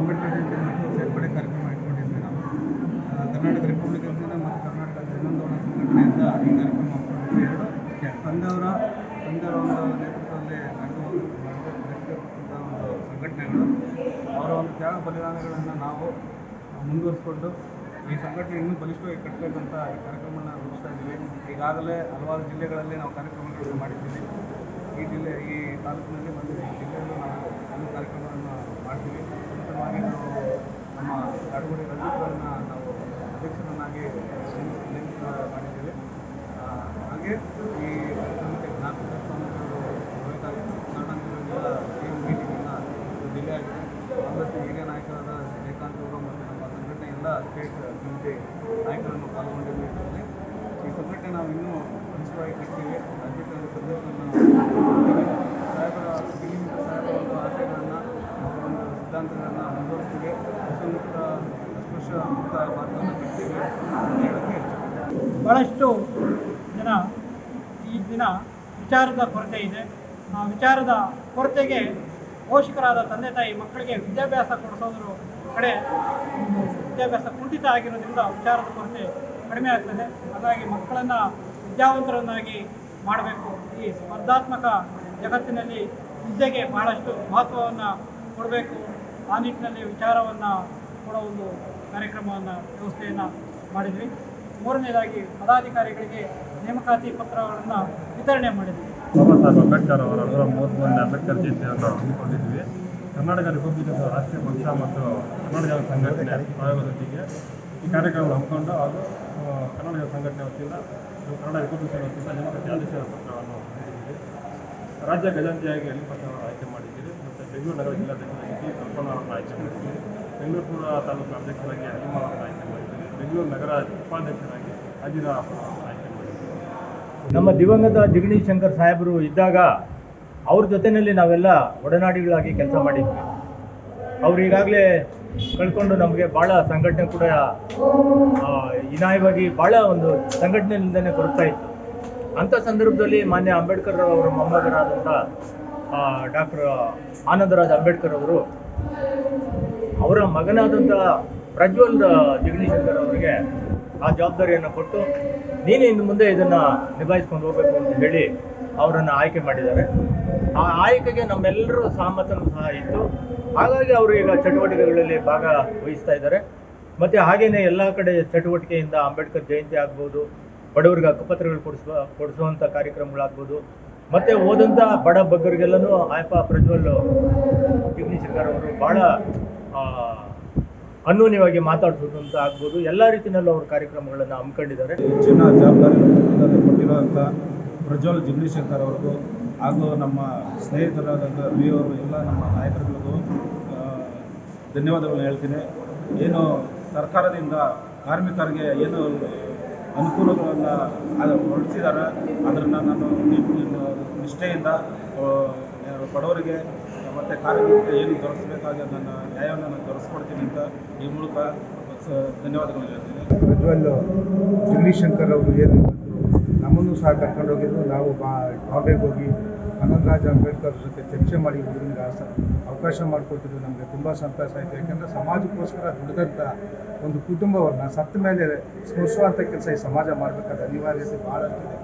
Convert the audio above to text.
ಅಂಬೇಡ್ಕರ್ ಜಯಂತಿ ಸೇರ್ಪಡೆ ಕಾರ್ಯಕ್ರಮ ಇಟ್ಕೊಂಡಿದ್ವಿ ನಾವು ಕರ್ನಾಟಕ ರಿಪಬ್ಲಿಕ್ ಮತ್ತು ಕರ್ನಾಟಕ ಜನಾಂದೋಲನ ಸಂಘಟನೆಯಿಂದ ಈ ಕಾರ್ಯಕ್ರಮ ಹಮ್ಮಿಕೊಂಡಿದ್ವಿ ಎರಡು ತಂದವರ ತಂದವರ ಒಂದು ನೇತೃತ್ವದಲ್ಲಿ ನಡೆದು ಒಂದು ಸಂಘಟನೆಗಳು. ಅವರ ಒಂದು ತ್ಯಾಗ ಬಲಿದಾನಗಳನ್ನು ನಾವು ಮುಂದುವರಿಸ್ಕೊಂಡು ಈ ಸಂಘಟನೆ ಇನ್ನೂ ಬಲಿಷ್ಠವಾಗಿ ಕಟ್ಟಬೇಕಂತ ಈ ಕಾರ್ಯಕ್ರಮನ ರೂಪಿಸ್ತಾ ಇದ್ದೀವಿ. ಈಗಾಗಲೇ ಹಲವಾರು ಜಿಲ್ಲೆಗಳಲ್ಲಿ ನಾವು ಕಾರ್ಯಕ್ರಮಗಳನ್ನು ಮಾಡಿದ್ದೀವಿ. ಈ ಜಿಲ್ಲೆ, ಈ ತಾಲೂಕಿನಲ್ಲಿ ಮತ್ತು ಜಿಲ್ಲೆಯಲ್ಲೂ ನಾವು ಕಾರ್ಯಕ್ರಮವನ್ನು ಮಾಡ್ತೀವಿ. ನಾವು ನಮ್ಮ ಕಾಡುಗೋಡಿ ರಂಜಿತ್ವರನ್ನ ನಾವು ಅಧ್ಯಕ್ಷರನ್ನಾಗಿ ಮಾಡಿದ್ದೇವೆ ಹಾಗೆ ಈ ಕಾರ್ಯಕ್ರಮಕ್ಕೆ ನಾಲ್ಕು ದೇವಸ್ಥಾನಗಳು ಬರಬೇಕಾಗಿತ್ತು ಕರ್ನಾಟಕದಿಂದ ಈ ಮೀಟಿಂಗನ್ನು ಡಿಲೇ ಆಗಿದೆ ಕಾಂಗ್ರೆಸ್ ಹಿರಿಯ ನಾಯಕರಾದ ಶ್ರೀಕಾಂತ್ ಅವರು ಮತ್ತು ನಮ್ಮ ಸಂಘಟನೆ ಎಲ್ಲ ಸ್ಟೇಟ್ ಕಮಿಟಿ ನಾಯಕರನ್ನು ಪಾಲ್ಗೊಂಡಿದ್ದು ಇದರಲ್ಲಿ ಈ ಸಂಘಟನೆ ನಾವು ಇನ್ನೂ ಬಲಿಷ್ಠವಾಗಿ ಕಟ್ತೀವಿ ರಾಜ್ಯಕ್ಕೆ ಸಂದೇಶವನ್ನು. ಸಾಹೇಬರ ಸಾಹೇಬರ ಒಂದು ಆಶಯಗಳನ್ನು, ಒಂದು ಸಿದ್ಧಾಂತಗಳನ್ನು ಮುಕ್ತ ಮಾರ್ಗವನ್ನು ಜನ ಈ ದಿನ ವಿಚಾರದ ಕೊರತೆ ಇದೆ. ಆ ವಿಚಾರದ ಕೊರತೆಗೆ ಪೋಷಕರಾದ ತಂದೆ, ತಾಯಿ, ಮಕ್ಕಳಿಗೆ ವಿದ್ಯಾಭ್ಯಾಸ ಕೊಡಿಸೋದ್ರ ಕಡೆ ವಿದ್ಯಾಭ್ಯಾಸ ಕುಂಠಿತ ಆಗಿರೋದ್ರಿಂದ ವಿಚಾರದ ಕೊರತೆ ಕಡಿಮೆ ಆಗ್ತದೆ. ಹಾಗಾಗಿ ಮಕ್ಕಳನ್ನು ವಿದ್ಯಾವಂತರನ್ನಾಗಿ ಮಾಡಬೇಕು. ಈ ಸ್ಪರ್ಧಾತ್ಮಕ ಜಗತ್ತಿನಲ್ಲಿ ವಿದ್ಯೆಗೆ ಬಹಳಷ್ಟು ಮಹತ್ವವನ್ನು ಕೊಡಬೇಕು. ಆ ನಿಟ್ಟಿನಲ್ಲಿ ವಿಚಾರವನ್ನು ಕೂಡ ಒಂದು ಕಾರ್ಯಕ್ರಮವನ್ನು ವ್ಯವಸ್ಥೆಯನ್ನು ಮಾಡಿದ್ವಿ. ಮೂರನೇದಾಗಿ ಪದಾಧಿಕಾರಿಗಳಿಗೆ ನೇಮಕಾತಿ ಪತ್ರಗಳನ್ನು ವಿತರಣೆ ಮಾಡಿದ್ವಿ. ಬಾಬಾ ಸಾಹೇಬ್ ಅಂಬೇಡ್ಕರ್ ಅವರ ನೂರ ಮೂವತ್ತ್ಮೂರನೇ ಅಂಬೇಡ್ಕರ್ ಜಯಂತಿಯನ್ನು ಹಮ್ಮಿಕೊಂಡಿದ್ವಿ. ಕರ್ನಾಟಕ ರಿಪಬ್ಲಿಕ್ ರಾಷ್ಟ್ರೀಯ ಪಕ್ಷ ಮತ್ತು ಕರ್ನಾಟಕ ಸಂಘಟನೆ ಆಯೋಗದೊಂದಿಗೆ ಈ ಕಾರ್ಯಕ್ರಮಗಳು ಹಮ್ಮಿಕೊಂಡು ಹಾಗೂ ಕರ್ನಾಟಕ ಸಂಘಟನೆ ವತಿಯಿಂದ ಕನ್ನಡ ರಿಪಬ್ಲಿಕ್ ವತಿಯಿಂದ ನೇಮಕಾತಿ ಆದೇಶದ ಪತ್ರವನ್ನು ನೀಡಿದ್ದೀವಿ ರಾಜ್ಯ ಖಜಾಂಚಿಯಾಗಿ ಅಲ್ಲಿ ಆಯ್ಕೆ ಮತ್ತು ಬೆಂಗಳೂರು ನಗರ ಜಿಲ್ಲಾಧ್ಯಕ್ಷರಾಗಿ ಟಿ ಕಲ್ಪನಾ ಅವರನ್ನು ಆಯ್ಕೆ ಬೆಂಗಳೂರು ಪೂರ್ವ ತಾಲೂಕು ಅಧ್ಯಕ್ಷರಾಗಿ ಅಲಿಮ ಅವರನ್ನು ಆಯ್ಕೆ ಮಾಡಿದ್ದೀರಿ ಬೆಂಗಳೂರು ನಗರ ಉಪಾಧ್ಯಕ್ಷರಾಗಿ ಅಜಿರ ಆಯ್ಕೆ ಮಾಡಿದ್ದೀರಿ ನಮ್ಮ ದಿವಂಗತ ಜಿಗಣಿ ಶಂಕರ್ ಸಾಹೇಬರು ಇದ್ದಾಗ ಅವ್ರ ಜೊತೆಯಲ್ಲಿ ನಾವೆಲ್ಲ ಒಡನಾಡಿಗಳಾಗಿ ಕೆಲಸ ಮಾಡಿದ್ವಿ. ಅವ್ರು ಈಗಾಗಲೇ ಕಳ್ಕೊಂಡು ನಮಗೆ ಭಾಳ ಸಂಘಟನೆ ಕೂಡ ಆ, ಹೀನಾಯವಾಗಿ ಭಾಳ ಒಂದು ಸಂಘಟನೆಯಿಂದನೇ ಬರುತ್ತಾ ಇತ್ತು. ಅಂಥ ಸಂದರ್ಭದಲ್ಲಿ ಮಾನ್ಯ ಅಂಬೇಡ್ಕರ್ ಅವರ ಮೊಮ್ಮಗರಾದಂಥ ಡಾಕ್ಟರ್ ಆನಂದರಾಜ್ ಅಂಬೇಡ್ಕರ್ ಅವರು ಅವರ ಮಗನಾದಂಥ ಪ್ರಜ್ವಲ್ ಜಗದೀಶಂಕರ್ ಅವರಿಗೆ ಆ ಜವಾಬ್ದಾರಿಯನ್ನು ಕೊಟ್ಟು ನೀನು ಇನ್ನು ಮುಂದೆ ಇದನ್ನು ನಿಭಾಯಿಸ್ಕೊಂಡು ಹೋಗಬೇಕು ಅಂತ ಹೇಳಿ ಅವರನ್ನು ಆಯ್ಕೆ ಮಾಡಿದ್ದಾರೆ. ಆ ಆಯ್ಕೆಗೆ ನಮ್ಮೆಲ್ಲರೂ ಸಹಮತನೂ ಸಹ ಇತ್ತು. ಹಾಗಾಗಿ ಅವರು ಈಗ ಚಟುವಟಿಕೆಗಳಲ್ಲಿ ಭಾಗ ವಹಿಸ್ತಾ ಇದ್ದಾರೆ. ಮತ್ತು ಹಾಗೆಯೇ ಎಲ್ಲ ಕಡೆ ಚಟುವಟಿಕೆಯಿಂದ ಅಂಬೇಡ್ಕರ್ ಜಯಂತಿ ಆಗ್ಬೋದು, ಬಡವರಿಗೆ ಹಕ್ಕುಪತ್ರಗಳು ಕೊಡಿಸುವ ಕೊಡಿಸುವಂಥ ಕಾರ್ಯಕ್ರಮಗಳಾಗ್ಬೋದು ಮತ್ತು ಓದಂಥ ಬಡ ಬಗ್ಗರಿಗೆಲ್ಲನೂ ಆಯಪ್ಪ ಪ್ರಜ್ವಲ್ ಜಗದೀಶಂಕರ್ ಅವರು ಬಹಳ ಅನ್ಯೂನ್ಯವಾಗಿ ಮಾತಾಡಿಸೋದು ಅಂತ ಆಗ್ಬೋದು. ಎಲ್ಲ ರೀತಿಯಲ್ಲೂ ಅವರು ಕಾರ್ಯಕ್ರಮಗಳನ್ನು ಹಮ್ಮಿಕೊಂಡಿದ್ದಾರೆ. ಹೆಚ್ಚಿನ ಜವಾಬ್ದಾರಿ ಕೊಟ್ಟಿರುವಂಥ ಪ್ರಜ್ವಲ್ ಜಗದೀಶಂಕರ್ ಅವ್ರಿಗೂ ಹಾಗೂ ನಮ್ಮ ಸ್ನೇಹಿತರಾದಂಥ ವಿ ಅವರು, ಎಲ್ಲ ನಮ್ಮ ನಾಯಕರುಗಳಿಗೂ ಧನ್ಯವಾದಗಳನ್ನ ಹೇಳ್ತೀನಿ. ಏನು ಸರ್ಕಾರದಿಂದ ಕಾರ್ಮಿಕರಿಗೆ ಏನು ಅನುಕೂಲಗಳನ್ನು ಹೊರಡಿಸಿದ್ದಾರೆ. ಅದನ್ನು ನಾನು ನಿಷ್ಠೆಯಿಂದ ಬಡವರಿಗೆ ಮತ್ತು ಕಾರ್ಮಿಕರಿಗೆ ಏನು ದೊರಕಿಸಬೇಕಾದ ನನ್ನ ನ್ಯಾಯವನ್ನು ನಾನು ದೊರಕಿಸ್ಕೊಡ್ತೀನಿ ಅಂತ ಈ ಮೂಲಕ ಧನ್ಯವಾದಗಳು ಹೇಳ್ತೀನಿ. ಪ್ರಜ್ವಲ್ ಜಗದೀಶಂಕರ್ ಅವರು ಏನು ನಮ್ಮನ್ನು ಸಹ ಕರ್ಕೊಂಡೋಗಿದ್ದು ನಾವು ಬಾ ಬಾಂಬೆಗೆ ಹೋಗಿ ಆನಂದರಾಜ್ ಅಂಬೇಡ್ಕರ್ ಜೊತೆ ಚರ್ಚೆ ಮಾಡಿ ಇದರಿಂದ ಅವಕಾಶ ಮಾಡಿಕೊಟ್ಟಿದ್ದು ನಮಗೆ ತುಂಬ ಸಂತೋಷ ಆಯಿತು. ಯಾಕೆಂದರೆ ಸಮಾಜಕ್ಕೋಸ್ಕರ ದುಡಿದಂಥ ಒಂದು ಕುಟುಂಬವನ್ನು ಸತ್ತ ಮೇಲೆ ಸ್ಮರಿಸುವಂಥ ಕೆಲಸ ಈ ಸಮಾಜ ಮಾಡಬೇಕಾದ ಅನಿವಾರ್ಯತೆ ಭಾಳಷ್ಟಿದೆ